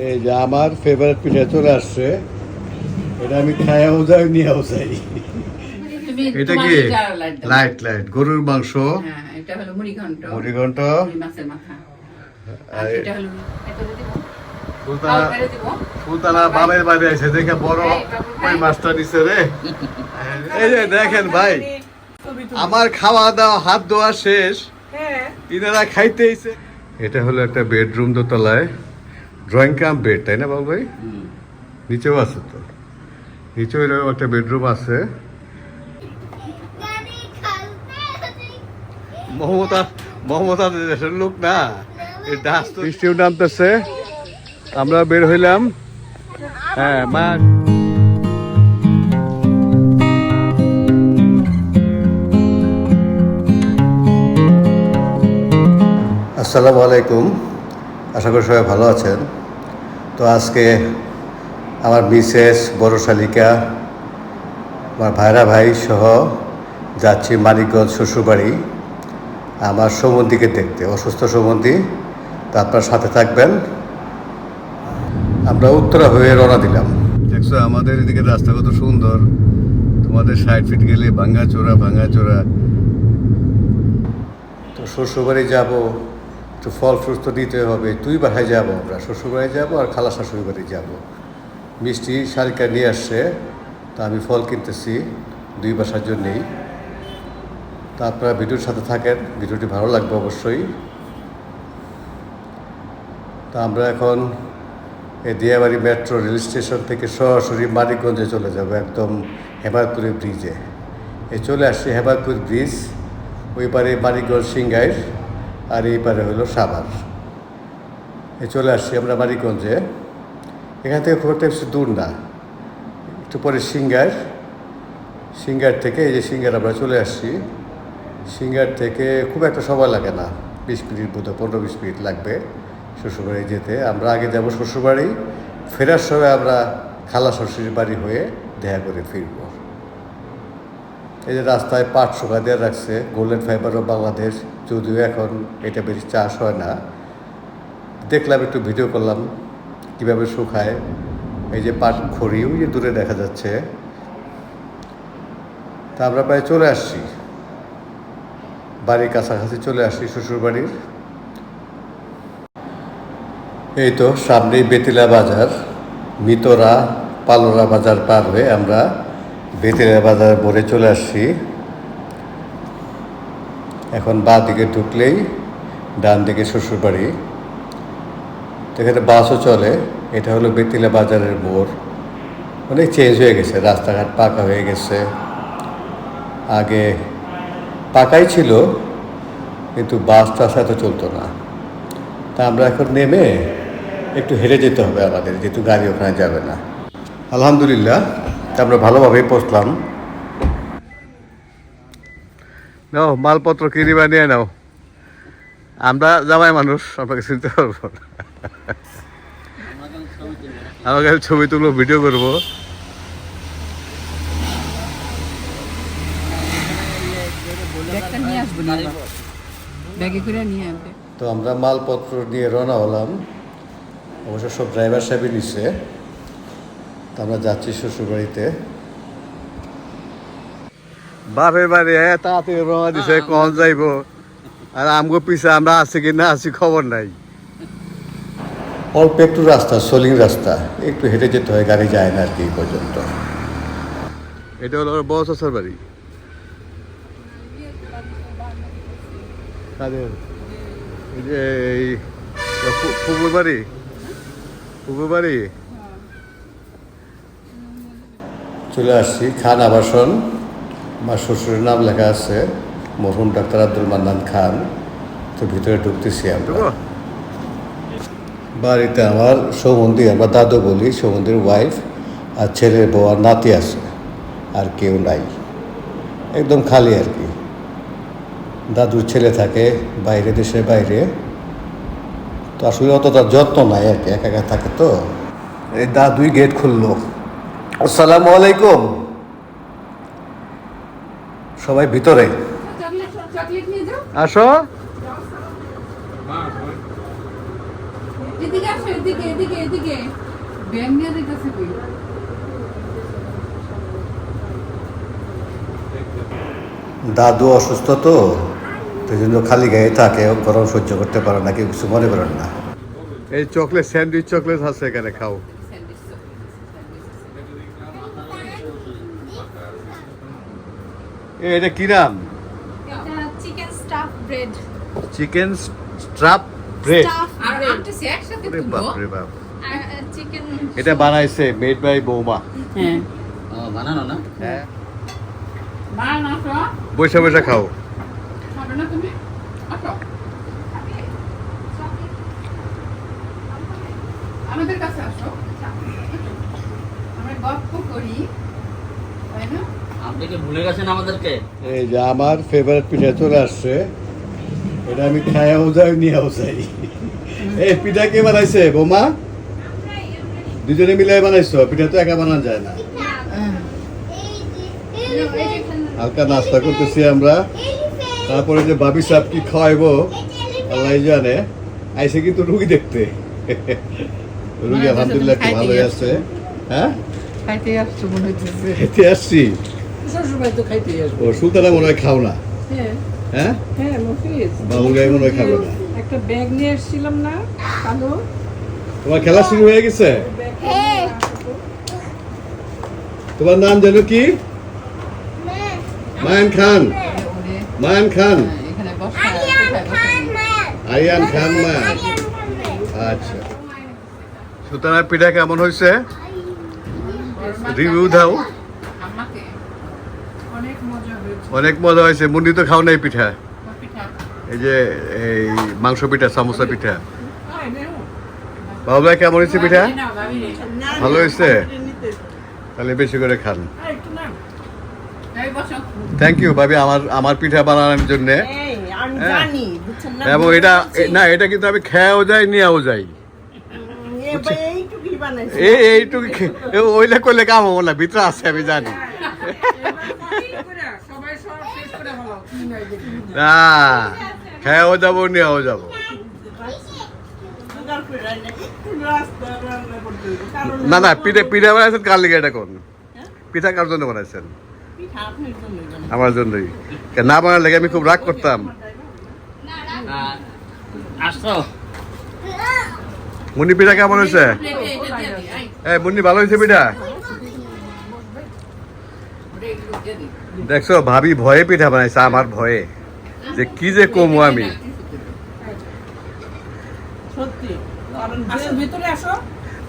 এই যে আমার ফেভারিট পিঠা চলে আসছে এটা আমি খায়াও যাই নিয়েও যাই। এটা কি? লাইট লাইট গরুর মাংস? হ্যাঁ এটা হলো মুড়ি ঘন্ট মুড়ি ঘন্ট মুড়ি মাছের মাথা। আর আর এটা হলো এটা দিব। সুলতানা আর এটা দিব সুলতানা বাবার বাড়ি আছে দেখে বড় ওই মাছটা নিছে রে? এই যে দেখেন ভাই আমার খাওয়া দাওয়া হাত ধোয়া শেষ। ইনারা খাইতে এটা হলো একটা বেডরুম দোতলায়। ড্রয়িং কাম বেড তাই না বাবু ভাই নিচেও আছে তো। নিচেও এরকম একটা বেডরুম আছে। মমতা মমতা দেশের লোক না। বৃষ্টিও নামতেছে। আমরা বের হইলাম। হ্যাঁ মা আসসালামু আলাইকুম। আশা করি সবাই ভালো আছেন। তো আজকে আমার মিসেস বড় শালিকা আমার ভাইরা ভাই সহ যাচ্ছি মানিকগঞ্জ শ্বশুরবাড়ি। আমার সম্বন্ধীকে দেখতে, অসুস্থ সম্বন্ধী তা আপনার সাথে থাকবেন। আমরা উত্তরা হয়ে রওনা দিলাম। দেখছ, আমাদের এদিকে রাস্তা কত সুন্দর। তোমাদের সাইড ফিট গেলে ভাঙ্গাচোরা ভাঙ্গাচোরা। তো শ্বশুরবাড়ি যাব। একটু ফল ফ্রুট তো দিতে হবে দুই বাসায় যাব আমরা, শ্বশুরবাড়ি যাব আর খালা শাশুড়ি বাড়ি যাব। মিষ্টি শালিকা নিয়ে আসছে, তা আমি ফল কিনতেছি, দুই বাসার জন্যেই। তা আপনারা ভিডিওর সাথে থাকেন, ভিডিওটি ভালো লাগবে অবশ্যই। তা আমরা এখন এই দিয়াবাড়ি মেট্রো রেল স্টেশন থেকে সরাসরি মানিকগঞ্জে চলে যাব, একদম হেমায়তপুরে ব্রিজে। এই চলে আসছি হেমায়তপুর ব্রিজ, ওই পারে মানিকগঞ্জ সিংগাইর আর এই পারে হলো সাভার। এই চলে আসছি আমরা মানিকগঞ্জে। এখান থেকে খুব একটা বেশি দূর না। একটু পরে সিঙ্গার। সিঙ্গার থেকে এই যে সিঙ্গার আমরা চলে আসছি। সিঙ্গার থেকে খুব একটা সময় লাগে না। বিশ মিনিট বোধ পনেরো বিশ মিনিট লাগবে শ্বশুরবাড়ি যেতে। আমরা আগে যাব শ্বশুরবাড়ি। ফেরার সময় আমরা খালা শ্বশুরের বাড়ি হয়ে দেখা করে ফিরব। এই যে রাস্তায় পাট শুকা দিয়ে রাখছে গোল্ডেন ফাইবার অফ বাংলাদেশ যদিও এখন এটা বেশি চাষ হয় না। দেখলাম, একটু ভিডিও করলাম, কীভাবে শুকায়। এই যে পাট খড়ি, ওই যে দূরে দেখা যাচ্ছে। তা আমরা প্রায় চলে আসছি। বাড়ির কাছাকাছি চলে আসছি শ্বশুরবাড়ির। এই তো, সামনেই বেতিলা বাজার, মিতরা, পালোরা বাজার পার হয়ে আমরা বেতিলা বাজার ভরে চলে আসছি। এখন বা দিকে ঢুকলেই ডান দিকে শ্বশুরবাড়ি। এখানে বাসও চলে। এটা হলো বেতিলা বাজারের মোড়। অনেক চেঞ্জ হয়ে গেছে। রাস্তাঘাট পাকা হয়ে গেছে। আগে পাকাই ছিল, কিন্তু বাস টাস এত চলতো না। তা আমরা এখন নেমে একটু হেরে যেতে হবে আমাদের, যেহেতু গাড়ি ওখানে যাবে না। আলহামদুলিল্লাহ। আমরা ভালোভাবেই পৌঁছলাম। নাও মালপত্র কিনি বানিয়ে নাও। আমরা জামাই মানুষ আপনাকে চিনতে পারব আমাকে ছবি তুলবো ভিডিও করব। তো আমরা মালপত্র নিয়ে রওনা হলাম। অবশ্য সব ড্রাইভার সাহেবই নিচ্ছে তো আমরা যাচ্ছি শ্বশুরবাড়িতে। বাপের বাড়ি হ্যাঁ তাড়াতাড়ি রওনা দিছে কখন যাইব? আর আমগো পিছে আমরা আছি কি না আছি খবর নাই। অল্প একটু রাস্তা সোলিং রাস্তা একটু হেঁটে যেতে হয় গাড়ি যায় না আর কি পর্যন্ত। এটা হলো বড় চাচার বাড়ি? এই যে বাড়ি? পুকুর বাড়ি? চলে আসছি। খান আবাসন আমার শ্বশুরের নাম লেখা আছে মরহুম ডাক্তার আব্দুল মান্নান খান। তো ভিতরে ঢুকতেছি আমরা। বাড়িতে আমার সৌমন্দি আমরা দাদু বলি সৌমন্দির ওয়াইফ আর ছেলের বউ আর নাতি আছে আর কেউ নাই। একদম খালি আর কি। দাদুর ছেলে থাকে বাইরে দেশের বাইরে। তো আসলে অতটা যত্ন নাই আর কি একা একা থাকে তো। এই দাদুই গেট খুললো। আসসালামু আলাইকুম। সবাই ভিতরে। চকলেট নিয়ে যাও আসো দাদু অসুস্থ তো সেই জন্য খালি গায়ে থাকে গরম সহ্য করতে পারে না কেউ কিছু মনে করেন না। এই চকলেট স্যান্ডউইচ চকলেট আছে এখানে খাও এ, এটা কি নাম? Chicken stuff bread. Chicken bread. Stuff আর ব্রেড আনতেছি একসাথে বাপ। রে বাপ চিকেন এটা বানাইছে মেড বাই বৌমা। হ্যাঁ। বানানো না? হ্যাঁ। বসে বসে খাও। খাবে না তুমি? আসো। আমাদের কাছে আসো। আমরা গল্প করি। ভুলে গেছেন আমাদেরকে? এই যে আমার ফেভারিট পিঠা চলে আসছে। এটা আমি খায়াও যাই নিয়েও যাই। এই পিঠা কে বানাইছে বৌমা? দুজনে মিলে বানাইছো পিঠা তো একা বানানো যায় না। হালকা নাস্তা করতেছি আমরা। তারপরে যে বাবি সাহেব কি খাওয়াইবো আল্লাহ জানে। আইসে কিন্তু রুগী দেখতে। রুগী আলহামদুলিল্লাহ ভালোই আছে। হ্যাঁ? খাইতে আসছো। শ্বশুরবাড়ি তো খাইতে আসব। ও সুলতানা মনে হয় খাও না। হ্যাঁ। হ্যাঁ? হ্যাঁ মফিজ। বাবুল গাই মনে হয় খাবে না। একটা ব্যাগ নিয়ে এসেছিলাম না কালো। তোমার খেলা শুরু হয়ে গেছে? তোমার নাম জানো কি? মায়ান খান। মায়ান খান। আরিয়ান খান মায়ান আচ্ছা। সুতরাং পিঠা কেমন হয়েছে? রিভিউ দাও আমাকে অনেক মজা হয়েছে অনেক মজা হয়েছে। মুন্ডি তো খাও নাই পিঠা। এই যে এই মাংস পিঠা সামোসা পিঠা। আয়, বাবু কেমন হয়েছে পিঠা? ভালো হয়েছে? তাহলে বেশি করে খান। থ্যাংক ইউ ভাবি আমার আমার পিঠা বানানোর জন্য। হ্যাঁ। না? এবং এটা না এটা কিন্তু আমি খেয়েও যাই নিয়েও যাই। এইটুকু ওইলে করলে কাম হব না ভিতরে আছে আমি জানি ঠিক করে, সবাই সব শেষ করে ফেলাও। কি নাই দেখি। না খেয়েও যাব নিয়েও যাব। না না পিঠা পিঠা বানাইছেন কার লিগে এটা কোন? পিঠা কার জন্য বানাইছেন। আমার জন্যই। না বানার লেগে আমি খুব রাগ করতাম। মুন্নি পিঠা কেমন হয়েছে? এই মুন্নি ভালো হয়েছে পিঠা ওরে এগুলো দিয়ে দিই দেখছ ভাবি ভয়ে পিঠা বানাইছে আমার ভয়ে। যে কি যে কমু আমি।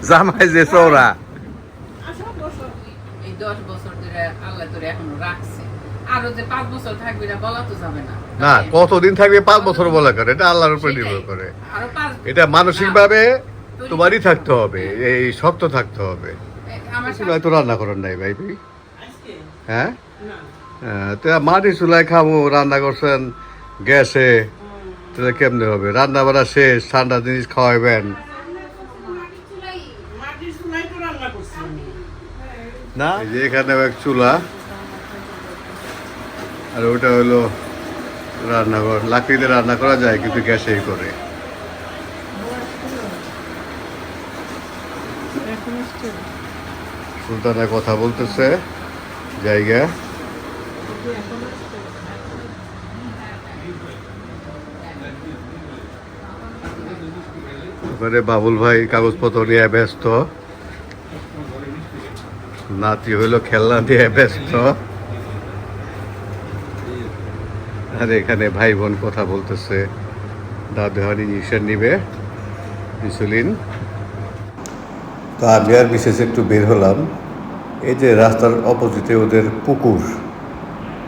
জামাই যে চৌরা। আসো, বসো। এই দশ বছর ধরে আল্লাহ ধরে এখনও রাখছে। আরও যে পাঁচ বছর থাকবে এটা বলা তো যাবে না। না কতদিন থাকবে পাঁচ বছর বলা করে? এটা আল্লাহর উপর নির্ভর করে। এটা মানসিক ভাবে তোমারই থাকতে হবে। এই শক্ত থাকতে হবে। তো রান্না করেন নাই ভাই আজকে? হ্যাঁ? হ্যাঁ, তো মাটি চুলায় খাব রান্না করছেন গ্যাসে তাহলে কেমনে হবে? রান্না বান্না শেষ ঠান্ডা জিনিস খাওয়াইবেন। মাটির চুলায় তো রান্না করছি আমি। না? যে এখানেও এক চুলা। আর ওটা হলো রান্নাঘর। লাকড়িতে রান্না করা যায় কিন্তু গ্যাসেই করে। সুলতানা কথা বলতেছে জায়গা। ওখানে বাবুল ভাই কাগজপত্র নিয়ে ব্যস্ত। নাতি হইল খেলনা দিয়ে ব্যস্ত। আর এখানে ভাই বোন কথা বলতেছে। দাদু হানি ইঞ্জেকশন নিবে। ইনসুলিন তো আমি আর বিশেষ একটু বের হলাম। এই যে রাস্তার অপোজিটে ওদের পুকুর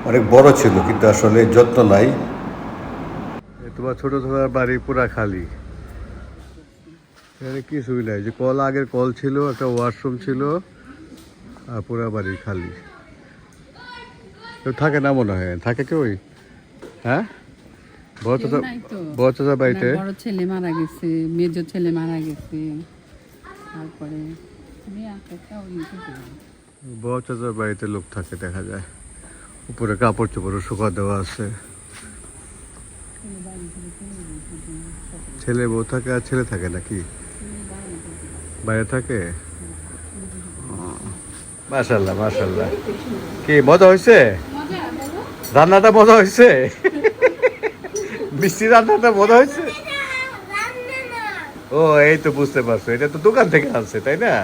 অনেক বড় ছিল কিন্তু আসলে যত্ন নাই। তোমার ছোট ছোট বাড়ি পুরা খালি। এখানে কিছুই নাই যে কল আগের কল ছিল একটা ওয়াশরুম ছিল আর পুরা বাড়ি খালি। কেউ থাকে না মনে হয়? থাকে হ্যাঁ? বড় চাচা বড় চাচা বাড়িতে? বড় ছেলে মারা গেছে মেজো ছেলে মারা গেছে। তারপরে মেয়ে আছে একটা ওই টুকু। বড় চাচার বাড়িতে লোক থাকে দেখা যায়। উপরে কাপড় চোপড় শুকা দেওয়া আছে। ছেলে বউ থাকে আর ছেলে থাকে নাকি? বাইরে থাকে? মাশাল্লাহ মাশাল্লাহ কি মজা হয়েছে রান্নাটা মজা হয়েছে মিষ্টি রান্নাটা মজা হয়েছে ও এই তো বুঝতে পারছ এটা তো দোকান থেকে আনছে তাই না?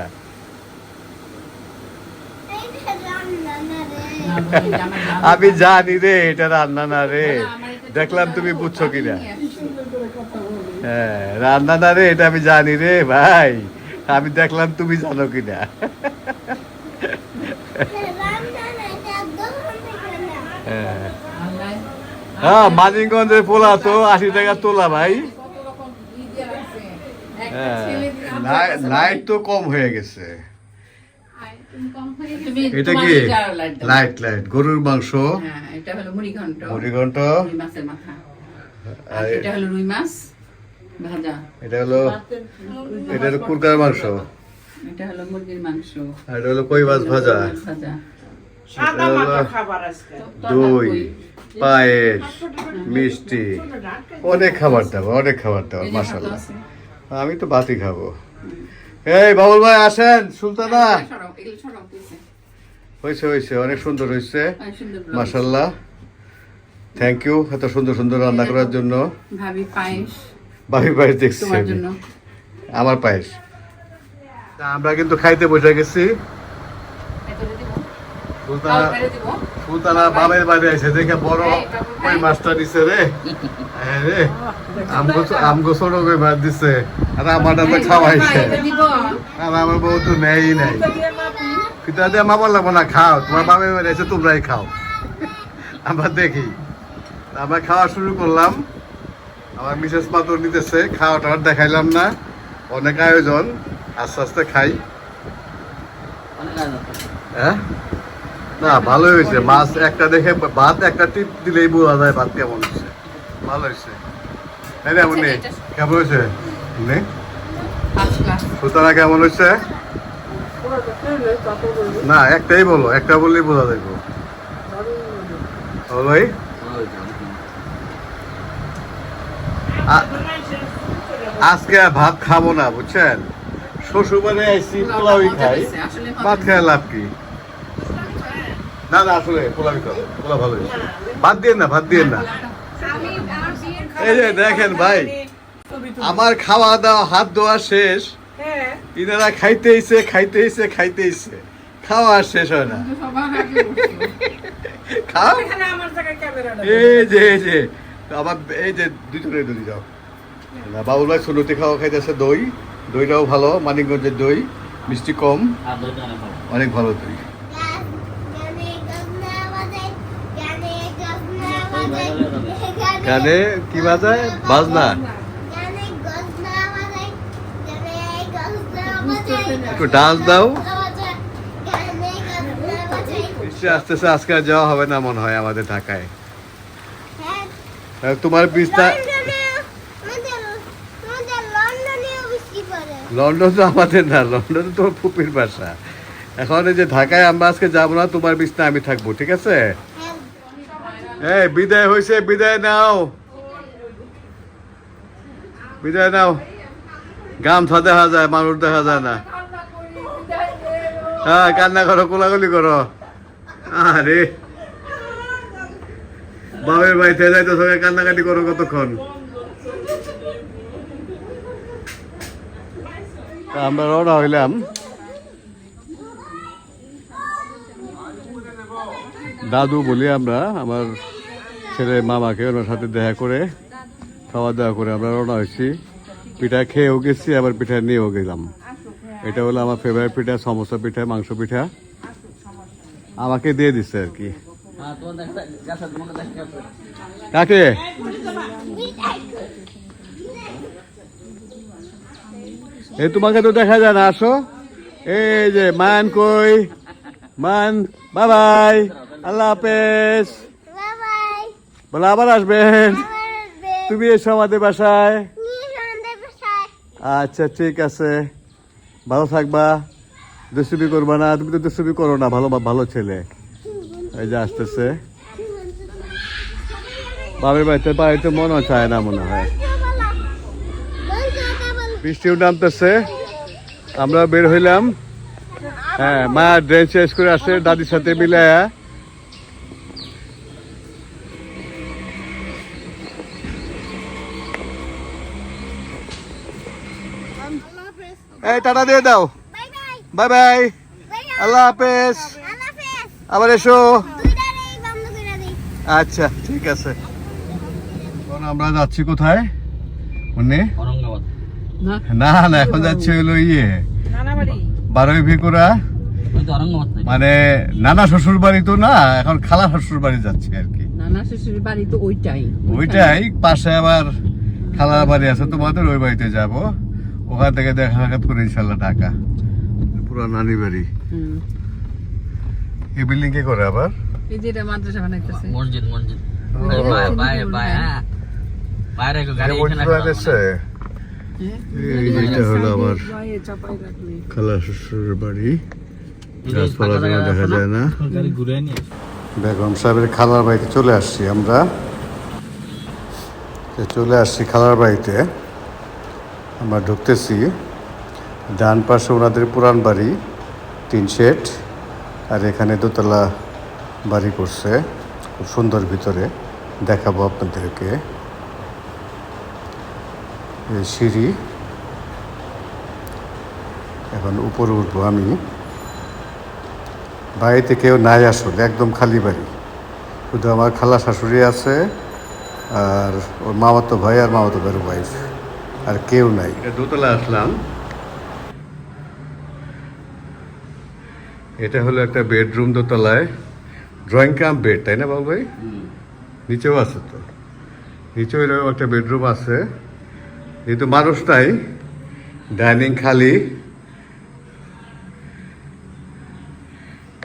আমি জানি রে এটা রান্না না রে। দেখলাম তুমি বুঝছ কিনা। হ্যাঁ রান্না না রে এটা আমি জানি রে ভাই। আমি দেখলাম তুমি জানো কিনা। হ্যাঁ। হ্যাঁ মানিকগঞ্জের পোলা তো আশি টাকা তোলা ভাই। হ্যাঁ লাইট তো কম হয়ে গেছে। এটা কি? লাইট লাইট গরুর মাংস? হ্যাঁ এটা হলো মুড়ি ঘন্ট মুড়ি ঘন্ট মাছের মাথা। আর এটা হলো রুই মাছ। ভাজা। এটা হলো এটা হলো কুরকার মাংস। এটা হলো মুরগির মাংস। আর এটা হলো কই মাছ ভাজা? ভাজা? সাদা খাবার আজকে। দই পায়েস মিষ্টি। অনেক খাবার দাবার অনেক খাবার দাবার মাসাল্লাহ আমি তো ভাতই খাব। এই বাবুল ভাই আসেন সুলতানা। হয়েছে হয়েছে অনেক সুন্দর হয়েছে। মাসাল্লাহ থ্যাংক ইউ এত সুন্দর সুন্দর রান্না করার জন্য। ভাবি পায়েস। বাবি পায়েস দেখছি তোমার আমি। জন্য। আমার পায়েস। তা আমরা কিন্তু খাইতে বসে গেছি। বাবের বাড়ি আছে দেখে বড় ওই মাছটা দিছে রে? হ্যাঁ রে। আমগো আমগো ছোট করে মাছ দিছে? আর আমারটা তো খাওয়াইছে আর আমার বউ তো নেই নাই। কিন্তু দিয়ে মামার লাগবো না খাও। তোমার বাবার বাড়ি আছে তোমরাই খাও। আমরা দেখি। আমরা খাওয়া শুরু করলাম। আমার মিসেস মাতর নিতেছে খাওয়া টাওয়ার দেখাইলাম না। অনেক আয়োজন আস্তে আস্তে খাই। হ্যাঁ? না ভালো হয়েছে। মাছ একটা দেখে ভাত একটা টিপ দিলেই বোঝা যায় ভাত কেমন হয়েছে। ভালো হয়েছে। তাই না মুন্নি? কেমন হয়েছে? সুতরাং কেমন হয়েছে? না একটাই বলো একটা বললেই বোঝা যাইব। বলোই ভালো হয়েছে, অনেক সুন্দর। আ- আজকে ভাত খাব না বুঝছেন? শ্বশুর বাড়ি আইসি পোলাওই খাই। ভাত খায় লাভ কি? না না আসলে পোলাওই খাব পোলাও ভালো ভাত দিয়ে না ভাত দিয়ে না। এই যে দেখেন ভাই আমার খাওয়া দাওয়া হাত ধোয়া শেষ ইনারা খাইতেইছে খাইতেইছে খাইতেইছে খাওয়া শেষ হয় না। খাও। এই যে এই যে। আবার এই যে দুজনে দুই যাও না বাবুল ভাই সুনতি খাওয়া খাইতেছে দই। দইটাও ভালো মানিকগঞ্জের দই মিষ্টি কম। অনেক ভালো। দই। গানে কি বাজায়? বাজনা। একটু ডান্স দাও। আস্তে আস্তে আজকে যাওয়া হবে না মনে হয় আমাদের ঢাকায়। তোমার বিস্তার লন্ডন তো আমাদের না, লন্ডন তো ফুপির বাসা। এখন এই যে ঢাকায় আমরা আজকে যাব না, তোমার বিছনা আমি থাকব, ঠিক আছে? এই, বিদায় হয়েছে বিদায় নাও। বিদায় নাও। গামছা দেখা যায়, মানুষ দেখা যায় না। হ্যাঁ কান্না করো কোলাগুলি করো। আরে। বাবের বাড়িতে যাইতো সবাই কান্নাকাটি করো কতক্ষণ? আমরা রওনা হইলাম। দাদু বলি আমরা, আমার ছেলে মামাকে ওনার সাথে দেখা করে খাওয়া দাওয়া করে আমরা রওনা হয়েছি। পিঠা খেয়েও গেছি, আবার পিঠা নিয়েও গেলাম। এটা হলো আমার ফেভারিট পিঠা সমোসা পিঠা, মাংস পিঠা। আমাকে দিয়ে দিচ্ছে আর কি। হ্যাঁ, কাকে? এই তোমাকে তো দেখা যায় না আসো। এই যে মান কই? মান বাই বাই আল্লাহ হাফেজ। বলে আবার আসবেন তুমি এসো আমাদের বাসায়। আচ্ছা ঠিক আছে। ভালো থাকবা। দুষ্টুমি করবা না। তুমি তো দুষ্টুমি করো না। ভালো ভালো ছেলে। এই যে আসতেছে। বাবার বাড়িতে বাড়িতে মনে চায় না মনে হয়। বৃষ্টিও নামতেছে। আমরা বের হইলাম। হ্যাঁ মা ড্রেন চেঞ্জ করে আসে দাদির সাথে মিলে এই টাটা দিয়ে দাও। Bye bye. আল্লাহ হাফেজ। আবার এসো। আচ্ছা ঠিক আছে। এখন আমরা যাচ্ছি কোথায়? মুন্নি না। না না এখন যাচ্ছি হলো ইয়ে। বারোই ভিকুরা। মানে নানা শ্বশুর বাড়ি তো না এখন খালা শ্বশুর বাড়ি যাচ্ছি আর কি। নানা শ্বশুর বাড়ি তো ওইটাই। ওইটাই পাশে আবার খালার বাড়ি আছে তোমাদের ওই বাড়িতে যাব। ওখান থেকে দেখা সাক্ষাৎ করে ইনশাল্লাহ ঢাকা। পুরো নানি বাড়ি। হুম। এই বিল্ডিং কে করে আবার? এই যে এটা মাদ্রাসা বানাইতেছে। মসজিদ মসজিদ। বাই বাই বাই হ্যাঁ। বাইরে গাড়ি এখানে হলো আমার খালা শ্বশুর বাড়ি। গাছপালা দেখা যায় না। বেগম সাহেবের খালার বাড়িতে চলে আসছি আমরা। চলে আসছি খালার বাড়িতে। আমরা ঢুকতেছি। ডান পাশে ওনাদের পুরান বাড়ি তিন শেড। আর এখানে দোতলা বাড়ি করছে। খুব সুন্দর ভিতরে দেখাবো আপনাদেরকে। সিঁড়ি। এখন উপরে উঠবো আমি। বাড়িতে কেউ নাই আসলে, একদম খালি বাড়ি। শুধু আমার খালা শাশুড়ি আছে আর ওর মামাতো ভাই আর মামাতো ভাইয়ের ওয়াইফ আর কেউ নাই। দোতলা আসলাম। এটা হলো একটা বেডরুম দোতলায় ড্রয়িং কাম বেড তাই না বাবু ভাই? নিচেও আছে তো। নিচেও এরকম একটা বেডরুম আছে। যেহেতু মানুষ নাই ডাইনিং খালি।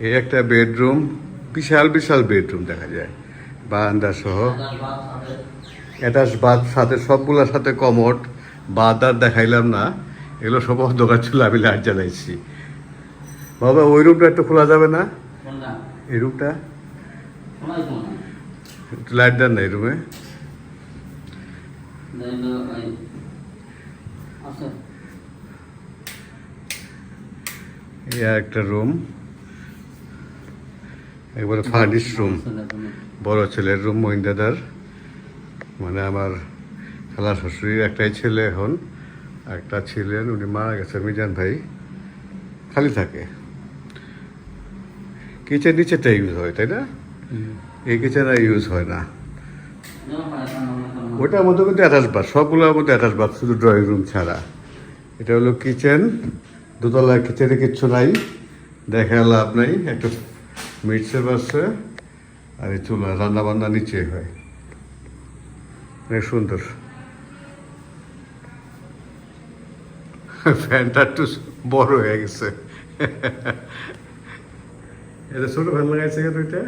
এই একটা বেডরুম বিশাল বিশাল বেডরুম দেখা যায় বারান্দা সহ। অ্যাটাচ বাথ সাথে সবগুলোর সাথে কমোড বাদ আর দেখাইলাম না এগুলো সব অন্ধকার ছিল আমি লাইট জ্বালাইছি। বাবা ওই রুমটা একটু খোলা যাবে না? এই রুমটা? লাইট দেন না এই রুমে। একটা রুম। একবারে ফার্নিশ রুম বড় ছেলের রুম মহিন্দাদার মানে আমার খালা শ্বশুরির একটাই ছেলে এখন। একটা ছিলেন উনি মারা গেছে মিজান ভাই। খালি থাকে। কিচেন নিচেটা ইউজ হয় তাই না? এই কিচেন আর ইউজ হয় না। ওটার মধ্যে কিন্তু অ্যাটাচ বাথ সবগুলোর মধ্যে অ্যাটাচ বাথ শুধু ড্রয়িং রুম ছাড়া। এটা হলো কিচেন দোতলার কিচেনে কিচ্ছু নাই। দেখা লাভ নাই একটু মিক্সার আছে আর এই চুলা রান্না বান্না নিচে হয়। অনেক সুন্দর। ফ্যানটা একটু বড় হয়ে গেছে। এটা ছোট ফ্যান লাগাইছে কেন এটা?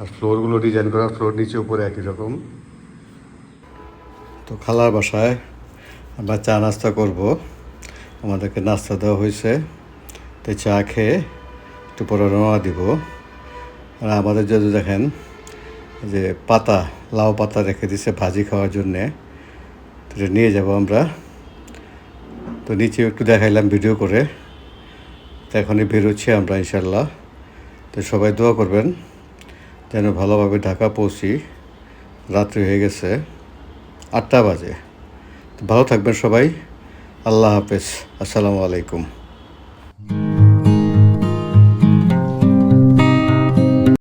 আর ফ্লোরগুলো ডিজাইন করা ফ্লোর নিচে উপরে একই রকম। তো খালার বাসায় আমরা চা নাস্তা করব। আমাদেরকে নাস্তা দেওয়া হয়েছে। তো চা খেয়ে একটু পরে রওনা দিব। আর আমাদের যদি দেখেন যে পাতা লাউ পাতা রেখে দিছে ভাজি খাওয়ার জন্যে। তো নিয়ে যাব আমরা। তো নিচে একটু দেখাইলাম ভিডিও করে। তো এখনই বেরোচ্ছি আমরা ইনশাল্লাহ তো সবাই দোয়া করবেন, যেন ভালোভাবে ঢাকা পৌঁছি। রাত্রি হয়ে গেছে আটটা বাজে। তো ভালো থাকবেন সবাই। আল্লাহ হাফেজ। আসসালামু আলাইকুম।